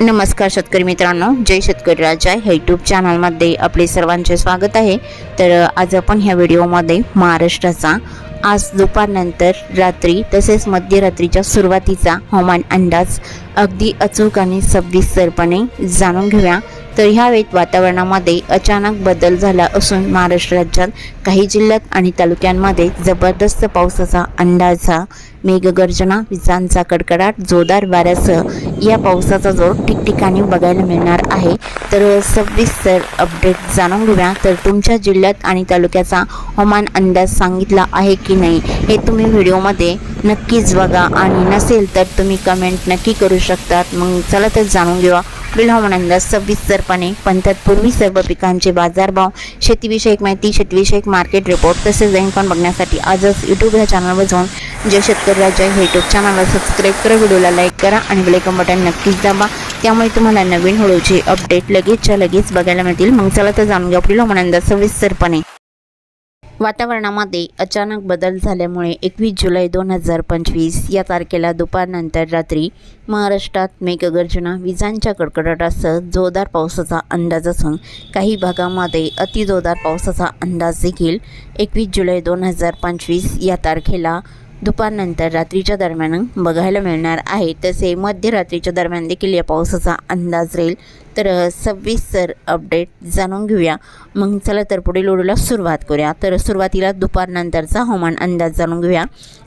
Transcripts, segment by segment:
नमस्कार शेतकरी मित्रांनो जय शेतकरी राजा. ह्या यूट्यूब चॅनलमध्ये आपले सर्वांचे स्वागत आहे. तर आज आपण ह्या व्हिडिओमध्ये महाराष्ट्राचा आज दुपारनंतर रात्री तसेच मध्यरात्रीच्या सुरुवातीचा हवामान अंदाज अगदी अचूक आणि सविस्तरपणे जाणून घेऊया. तर ह्यावेळी वातावरणामध्ये अचानक बदल झाला असून महाराष्ट्र राज्यात काही जिल्ह्यात आणि तालुक्यांमध्ये जबरदस्त पावसाचा अंदाजा मेघगर्जना विजांचा कडकडाट जोरदार वाऱ्यासह या पावसाचा जोर ठिकठिकाणी बघायला मिळणार आहे. तर सविस्तर अपडेट जाणून घेऊया. तर तुमच्या जिल्ह्यात आणि तालुक्याचा हवामान अंदाज सांगितला आहे की नाही हे तुम्ही व्हिडिओमध्ये नक्कीच बघा. आणि नसेल तर तुम्ही कमेंट नक्की करू शकतात. मग चला तर जाणून घेऊया. एप्रिल हवामान अंदाज सविस्तरपणे पण तत्पूर्वी सर्व पिकांचे बाजारभाव शेतीविषयक माहिती शेतीविषयक मार्केट रिपोर्ट तसेच दैनकान बघण्यासाठी आजच यूट्यूब या चॅनलवर जाऊन जय शेतकरी राजा हे यूट्यूब चॅनलला सबस्क्राईब करा व्हिडिओला लाईक करा आणि बेलायकन बटन नक्कीच दाबा. त्यामुळे तुम्हाला नवीन हळूचे अपडेट लगेचच्या लगेच बघायला मिळतील. मग चला तर जाणून घ्या पुढील हवामान अंदाज सविस्तरपणे वातावरणामध्ये अचानक बदल झाल्यामुळे एकवीस जुलै दोन हजार पंचवीस या तारखेला दुपारनंतर रात्री महाराष्ट्रात मेघगर्जना विजांच्या कडकडाटासह जोरदार पावसाचा अंदाज असून काही भागामध्ये अतिजोरदार पावसाचा अंदाज देखील एकवीस जुलै दोन हजार पंचवीस या तारखेला दुपारनंतर रात्रीच्या दरम्यान बघायला मिळणार आहे. तसे मध्यरात्रीच्या दरम्यान देखील या पावसाचा अंदाज राहील. तर सविस्तर अपडेट जाणून घेऊया. मग चला तर पुढील व्हिडिओला सुरुवात करूया. तर सुरुवातीला दुपारनंतरचा हवामान अंदाज जाणून घेऊया.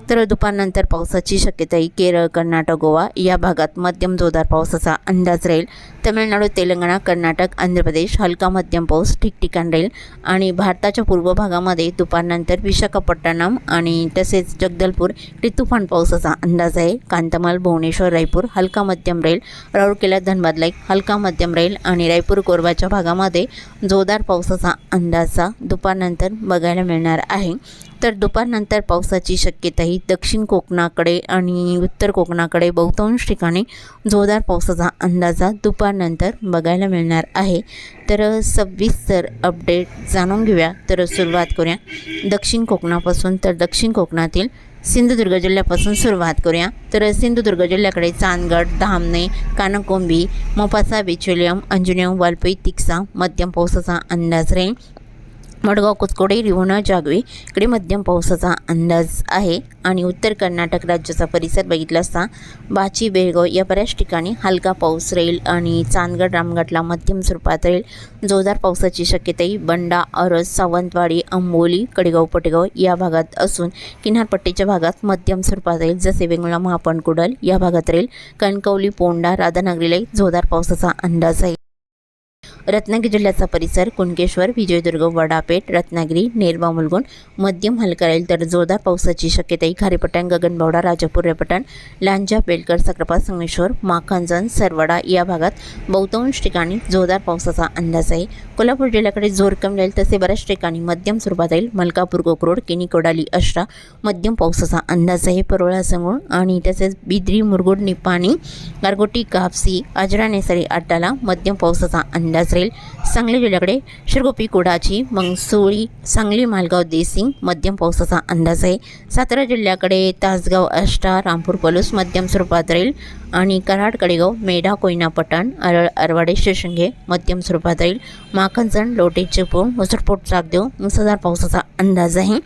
तर दुपारनंतर पावसाची शक्यता ही केरळ कर्नाटक गोवा या भागात मध्यम जोरदार पावसाचा अंदाज राहील. तमिळनाडू तेलंगणा कर्नाटक आंध्र प्रदेश हलका मध्यम पाऊस ठिकठिकाण राहील. आणि भारताच्या पूर्व भागामध्ये दुपारनंतर विशाखापट्टणम आणि तसेच जगदलपूर इकडे तुफान पावसाचा अंदाज आहे. कांतमाल भुवनेश्वर रायपूर हलका मध्यम राहील. राऊरकेला धनबाद लाईक हलका मध्यम राहील आणि रायपूर कोरबाच्या भागामध्ये जोरदार पावसाचा अंदाजा दुपारनंतर बघायला मिळणार आहे. तर दुपारनंतर पावसाची शक्यताही दक्षिण कोकणाकडे आणि उत्तर कोकणाकडे बहुतांश ठिकाणी जोरदार पावसाचा अंदाजा दुपारनंतर बघायला मिळणार आहे. तर सविस्तर अपडेट जाणून घेऊया. तर सुरुवात करूया दक्षिण कोकणापासून. तर दक्षिण कोकणातील सिंधुदुर्ग जिल्ह्यापासून सुरुवात करूया. तर सिंधुदुर्ग जिल्ह्याकडे चांदगड धामणे कानकोंबी मोपासा बेचोलियम अंजुनियम वालपई तिक्सा मध्यम पावसाचा अंदाज राहील. मडगाव कुचकोडे रिवणा जागवी इकडे मध्यम पावसाचा अंदाज आहे. आणि उत्तर कर्नाटक राज्याचा परिसर बघितला असता बाची बेळगाव या बऱ्याच ठिकाणी हलका पाऊस राहील आणि चांदगड रामगडला मध्यम स्वरूपात राहील. जोरदार पावसाची शक्यताही बंडा अरस सावंतवाडी अंबोली कडेगाव पटेगाव या भागात असून किनारपट्टीच्या भागात मध्यम स्वरूपात राहील. जसे वेंगुळा महापण कुडल या भागात राहील. कणकवली पोंडा राधानगरीलाही जोरदार पावसाचा अंदाज आहे. रत्नागिरी जिल्ह्याचा परिसर कुणकेश्वर विजयदुर्ग वडापेठ रत्नागिरी नेरवा मुलगुण मध्यम हलका राहील तर जोरदार पावसाची शक्यताही. खारेपटण गगनबावडा राजापूर रेपटण लांजा बेलकर सक्रापा संगमेश्वर माखंजन सरवडा या भागात बहुतांश ठिकाणी जोरदार पावसाचा अंदाज आहे. कोल्हापूर जिल्ह्याकडे जोर कमी राहील तसे बऱ्याच ठिकाणी मध्यम स्वरूपात राहील. मलकापूर कोकरोड किनी कोडाली अष्टा मध्यम पावसाचा अंदाज आहे. परोळा संगुळ आणि तसेच बिद्री मुरगुड निपाणी गारगोटी कापसी आजरा नेसरी अड्डाला मध्यम पावसाचा अंदाज राहील सांगली जिल्ह्याकडे शिरगोपी कुडाची मंगसोळी सांगली मालगाव देसिंग मध्यम पावसाचा अंदाज आहे. सातारा जिल्ह्याकडे तासगाव अष्टा रामपूर पलूस मध्यम स्वरूपात राहील आणि कराड कडेगाव मेढा कोयना पठाण अरळ अरवाडे शेषंगे मध्यम स्वरूपात राहील. माखनजण लोटे चिपळूण मुसरपोट चाकदेव मुसळधार पावसाचा अंदाज आहे.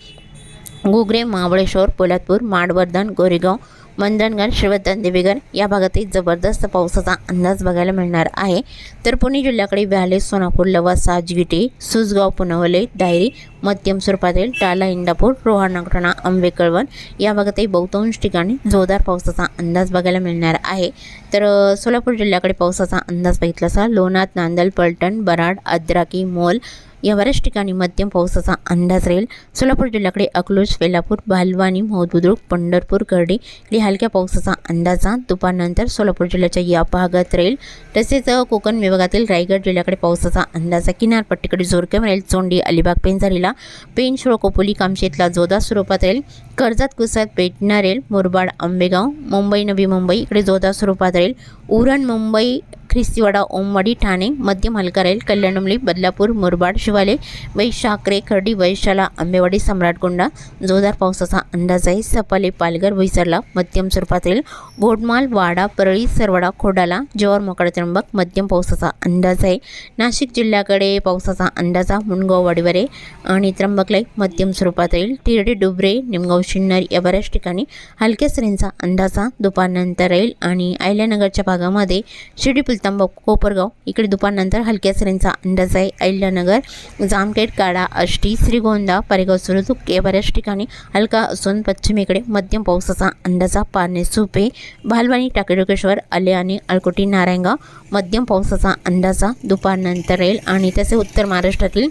घुगरे महाबळेश्वर पोलादपूर माडवर्धन गोरेगाव मंदनगड शिवतन देवीगड या भागातही जबरदस्त पावसाचा अंदाज बघायला मिळणार आहे. तर पुणे जिल्ह्याकडे व्याले सोनापूर लवासा जिगिटे सुसगाव पुनवले डायरी मध्यम स्वरूपात येईल टाला इंदापूर रोहा नागठाणा आंबे कळवण या भागातही बहुतांश ठिकाणी जोरदार पावसाचा अंदाज बघायला मिळणार आहे. तर सोलापूर जिल्ह्याकडे पावसाचा अंदाज बघितला असा लोणात नांदल पलटण बराड अद्राकी मोल या बऱ्याच ठिकाणी मध्यम पावसाचा अंदाज राहील. सोलापूर जिल्ह्याकडे अकलूज वेलापूर बालवानी मौदबुद्रुक पंढरपूर गर्डी इकडे हलक्या पावसाचा अंदाजा दुपारनंतर सोलापूर जिल्ह्याच्या या भागात राहील. तसेच कोकण विभागातील रायगड जिल्ह्याकडे पावसाचा अंदाजा किनारपट्टीकडे जोर राहील. चोंडी अलिबाग पेंझारीला पेन शोळकोपोली कामशेतला जोरदार स्वरूपात राहील कर्जत कुसात पेटणार राहील मुरबाड आंबेगाव. मुंबई नवी मुंबई. इकडे जोरदार स्वरूपात राहील उरण मुंबई ख्रिस्तीवाडा ओमवाडी ठाणे मध्यम हलका राहील कल्याणमली बदलापूर मुरबाड शिवाले वैशाकरे खर्डी वैशाला आंबेवाडी सम्राटगोंडा जोरदार पावसाचा अंदाज आहे. सपाले पालघर बोईसरला मध्यम स्वरूपात राहील बोडमाल वाडा परळी सरवाडा खोडाला जवार मोकळा त्र्यंबक मध्यम पावसाचा अंदाज आहे. नाशिक जिल्ह्याकडे पावसाचा अंदाज मुणगाव वाडीवरे आणि त्र्यंबकला मध्यम स्वरूपात राहील तिरडे डुबरे निमगाव शिन्नर या बऱ्याच ठिकाणी हलक्या सरींचा अंदाजा दुपारनंतर राहील आणि आयल्यानगरच्या भागामध्ये शिर्डी पुलतांबा कोपरगाव. इकडे दुपारनंतर हलक्या सरींचा अंदाज आहे. अहिल्यानगर जामखेड काडा आष्टी श्रीगोंदा पारेगाव सुरतुक या बऱ्याच ठिकाणी हलका असून पश्चिमेकडे मध्यम पावसाचा अंदाजा पारणे सुपे भालवाणी टाकेडोकेश्वर आले आणि अळकोटी नारायणगाव मध्यम पावसाचा अंदाजा दुपारनंतर राहील आणि तसे उत्तर महाराष्ट्रातील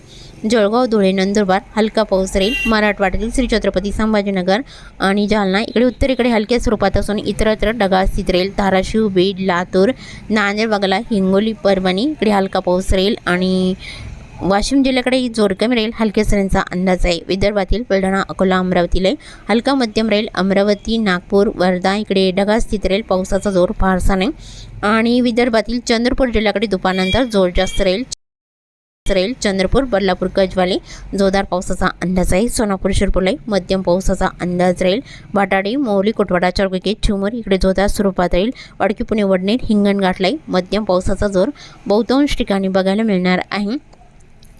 जळगाव धुळे नंदुरबार हलका पाऊस राहील. मराठवाड्यातील श्री छत्रपती संभाजीनगर आणि जालना इकडे उत्तरेकडे हलक्या स्वरूपात असून इतरत्र ढगाळ स्थित राहील. धाराशिव बीड लातूर नांदेड वगळा हिंगोली परभणी इकडे हलका पाऊस राहील आणि वाशिम जिल्ह्याकडे जोर कमी राहील. हलक्या सरींचा अंदाज आहे. विदर्भातील बुलढाणा अकोला अमरावतीला हलका मध्यम राहील. अमरावती नागपूर वर्धा इकडे ढगाळ स्थित राहील. पावसाचा जोर फारसा नाही. आणि विदर्भातील चंद्रपूर जिल्ह्याकडे दुपारनंतर जोर जास्त राहील. राहील चंद्रपूर बदलापूर गजवाले जोरदार पावसाचा अंदाज आहे. सोनापूर शिरपूरला मध्यम पावसाचा अंदाज राहील. वाटाडी मोहली कोटवाडा चौकिके चिमूर इकडे जोरदार स्वरूपात राहील. वाडकी पुणे वडनेर हिंगणघाटलाई मध्यम पावसाचा जोर बहुतांश ठिकाणी बघायला मिळणार आहे.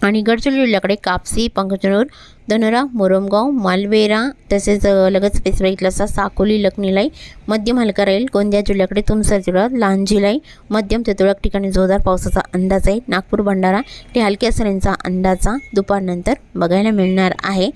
आणि गडचिरोली जिल्ह्याकडे कापसी पंकजनूर धनरा मोरमगाव मालवेरा तसेच अ, लगत स्पेस बघितलं साकोली लखनीलाई मध्यम हलका राहील गोंदिया जिल्ह्याकडे तुमसर जिल्ह्यात लांजीलाई मध्यम ते तुरळक ठिकाणी जोरदार पावसाचा अंदाज आहे. नागपूर भंडारा ते हलक्या सरींचा अंदाजा दुपारनंतर बघायला मिळणार आहे.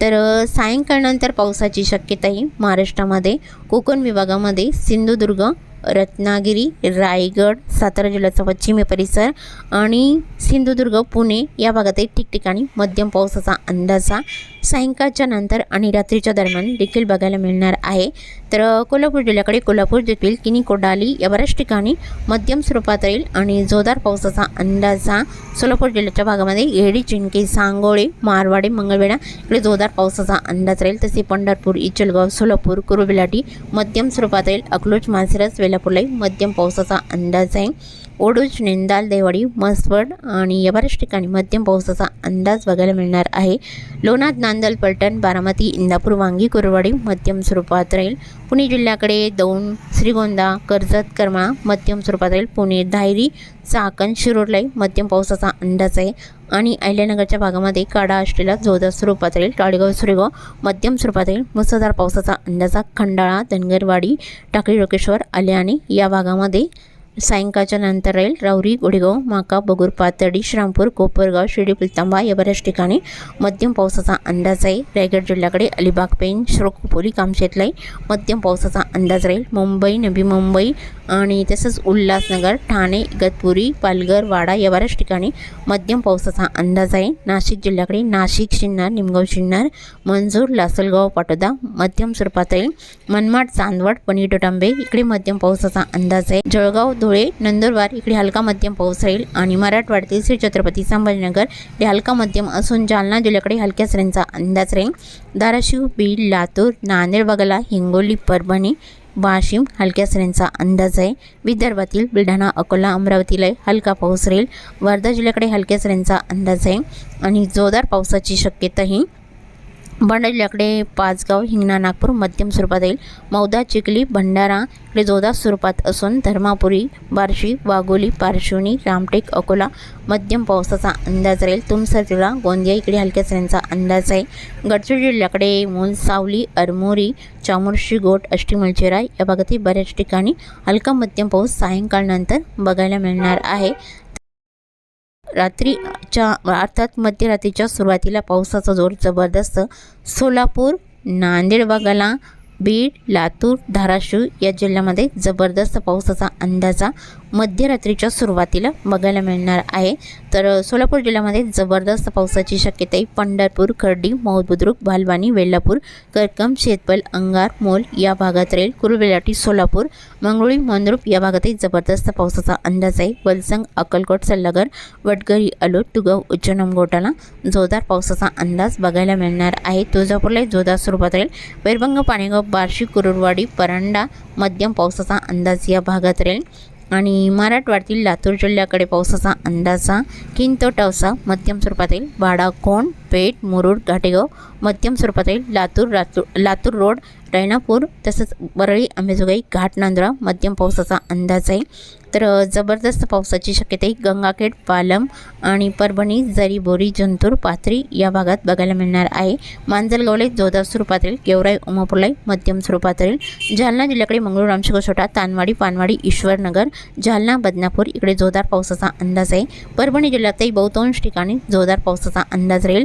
तर सायंकाळनंतर पावसाची शक्यताही महाराष्ट्रामध्ये कोकण विभागामध्ये सिंधुदुर्ग रत्नागिरी रायगड सातारा जिल्ह्याचा पश्चिम परिसर आणि सिंधुदुर्ग पुणे या भागातही ठिकठिकाणी मध्यम पावसाचा अंदाजा सायंकाळच्या नंतर आणि रात्रीच्या दरम्यान देखील बघायला मिळणार आहे. तर कोल्हापूर जिल्ह्याकडे कोल्हापूर देखील किनी कोडाली या बऱ्याच ठिकाणी मध्यम स्वरूपात राहील आणि जोरदार पावसाचा अंदाजा सोलापूर जिल्ह्याच्या भागामध्ये येडी चिंके सांगोळे मारवाडे मंगळवेढा इकडे जोरदार पावसाचा अंदाज राहील. तसे पंढरपूर इचलगाव सोलापूर कुरुबिलाटी मध्यम स्वरूपात राहील. अकलूज वेल वेलापूरलाही मध्यम पावसाचा अंदाज आहे. ओडूज निंदाल देवाडी मसवड आणि या बऱ्याच ठिकाणी मध्यम पावसाचा अंदाज बघायला मिळणार आहे. लोणाद नांदल पलटण बारामती इंदापूर वांगी कुरवाडी मध्यम स्वरूपात राहील. पुणे जिल्ह्याकडे दौंड श्रीगोंदा कर्जत करमाळा मध्यम स्वरूपात राहील. पुणे धायरी चाकण शिरोडलाही मध्यम पावसाचा अंदाज आहे. आणि अहिल्यानगरच्या भागामध्ये काडा असलेला जोरदार स्वरूपात राहील. टाळेगाव सुरेगाव मध्यम स्वरूपात राहील. मुसळधार पावसाचा अंदाजा खंडाळा धनगरवाडी टाकळी रोकेश्वर आणि या भागामध्ये सायंकाळच्या नंतर राहील राऊरी गुडेगाव माका बगूर पातळी श्रामपूर कोपरगाव शिर्डी पुलतांबा या बऱ्याच ठिकाणी मध्यम पावसाचा अंदाज आहे. रायगड जिल्ह्याकडे अलिबाग पेन श्रोकोपोली कामशेतलाही मध्यम पावसाचा अंदाज राहील. मुंबई नवी मुंबई आणि तसंच उल्हासनगर ठाणे इगतपुरी पालघर वाडा या बऱ्याच ठिकाणी मध्यम पावसाचा अंदाज आहे. नाशिक जिल्ह्याकडे नाशिक शिन्नर निमगाव शिन्नर मंजूर लासलगाव पाटोदा मध्यम स्वरूपात राहील. मनमाड चांदवड पनीटोटांबे इकडे मध्यम पावसाचा अंदाज आहे. जळगाव धुळे नंदुरबार इकडे हलका मध्यम पाऊस राहील आणि मराठवाड्यातील श्री छत्रपती संभाजीनगर इकडे हलका मध्यम असून जालना जिल्ह्याकडे हलक्या सरींचा अंदाज राहील. धाराशिव बीड लातूर नांदेड बगला हिंगोली परभणी वाशिम हलक्या सरींचा अंदाज आहे. विदर्भातील बुलढाणा अकोला अमरावतीला हलका पाऊस राहील. वर्धा जिल्ह्याकडे हलक्या सरींचा अंदाज आहे आणि जोरदार पावसाची शक्यताही भंडारा पाचगाव हिंगणा नागपूर मध्यम स्वरूपात येईल मौदा चिखली भंडारा इकडे जोरदार स्वरूपात असून धर्मापुरी बार्शी वाघोली पारशिवनी रामटेक अकोला मध्यम पावसाचा अंदाज राहील. तुमसर जिल्हा गोंदिया इकडे हलक्या सरींचा अंदाज आहे. गडचिरोली जिल्ह्याकडे मुलसावली अरमोरी चामुर्शी गोट अष्टीमलचेरा या भागातील बऱ्याच ठिकाणी हलका मध्यम पाऊस सायंकाळनंतर बघायला मिळणार आहे. रात्रीच्या अर्थात मध्यरात्रीच्या सुरुवातीला पावसाचा जोर जबरदस्त. सोलापूर नांदेड भागाला बीड लातूर धाराशिव या जिल्ह्यामध्ये जबरदस्त पावसाचा अंदाजा मध्यरात्रीच्या सुरुवातीला बघायला मिळणार आहे. तर सोलापूर जिल्ह्यामध्ये जबरदस्त पावसाची शक्यता आहे. पंढरपूर खर्डी मौद बुद्रुक भालवानी वेल्लापूर करकम शेतपल अंगार मोल या भागात राहील. कुरुबेलाटी सोलापूर मंगळुळी मंद्रुप या भागातही जबरदस्त पावसाचा अंदाज आहे. वलसंग अक्कलकोट सल्लागर वडगरी अलोट तुगाव उच्चनम गोटाला जोरदार पावसाचा अंदाज बघायला मिळणार आहे. तुळजापूरलाही जोरदार सुरुवात राहील. वैरभंग पाणेगाव बार्शी कुरुरवाडी परांडा मध्यम पावसाचा अंदाज या भागात राहील. आणि मराठवाड्यातील लातूर जिल्ह्याकडे पावसाचा अंदाजा किंतो टवसा मध्यम स्वरूपातील वाडा कोण? पेठ मुरुड घाटेगाव मध्यम स्वरूपात येईल लातूर लातूर लातूर रोड रैनापूर तसंच वरळी अंबेजोगाई घाट नांदुरा मध्यम पावसाचा अंदाज आहे. तर जबरदस्त पावसाची शक्यता आहे गंगाखेड पालम आणि परभणी जरी बोरी जंतूर पाथरी या भागात बघायला मिळणार आहे. मांजलगावले जोरदार स्वरूपातील गेवराई उमापुलाई मध्यम स्वरूपात येईल जालना जिल्ह्याकडे मंगळूर रामशिकोछोटा तानवाडी पानवाडी ईश्वरनगर जालना बदनापूर इकडे जोरदार पावसाचा अंदाज आहे. परभणी जिल्ह्यातही बहुतांश ठिकाणी जोरदार पावसाचा अंदाज राहील.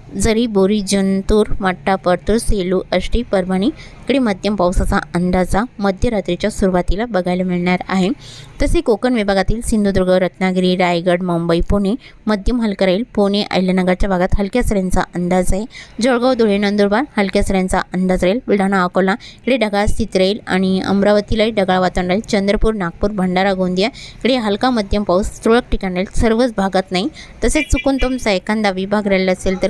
जरी बोरी जंतूर मट्टा परतूर सेलू अष्टी परभणी इकडे मध्यम पावसाचा अंदाजा मध्यरात्रीच्या सुरुवातीला बघायला मिळणार आहे. तसे कोकण विभागातील सिंधुदुर्ग रत्नागिरी रायगड मुंबई पुणे मध्यम हलका राहील. पुणे अहिल्यानगरच्या भागात हलक्या सऱ्यांचा अंदाज आहे. जळगाव धुळे नंदुरबार हलक्या सऱ्यांचा अंदाज राहील. बुलढाणा अकोला इकडे ढगाळ स्थित राहील आणि अमरावतीलाही ढगाळ वातावरण राहील. चंद्रपूर नागपूर भंडारा गोंदिया इकडे हलका मध्यम पाऊस. तुरळक ठिकाणी राहील. सर्वच भागात नाही. तसेच चुकून तुमचा एखादा विभाग राहिला असेल तर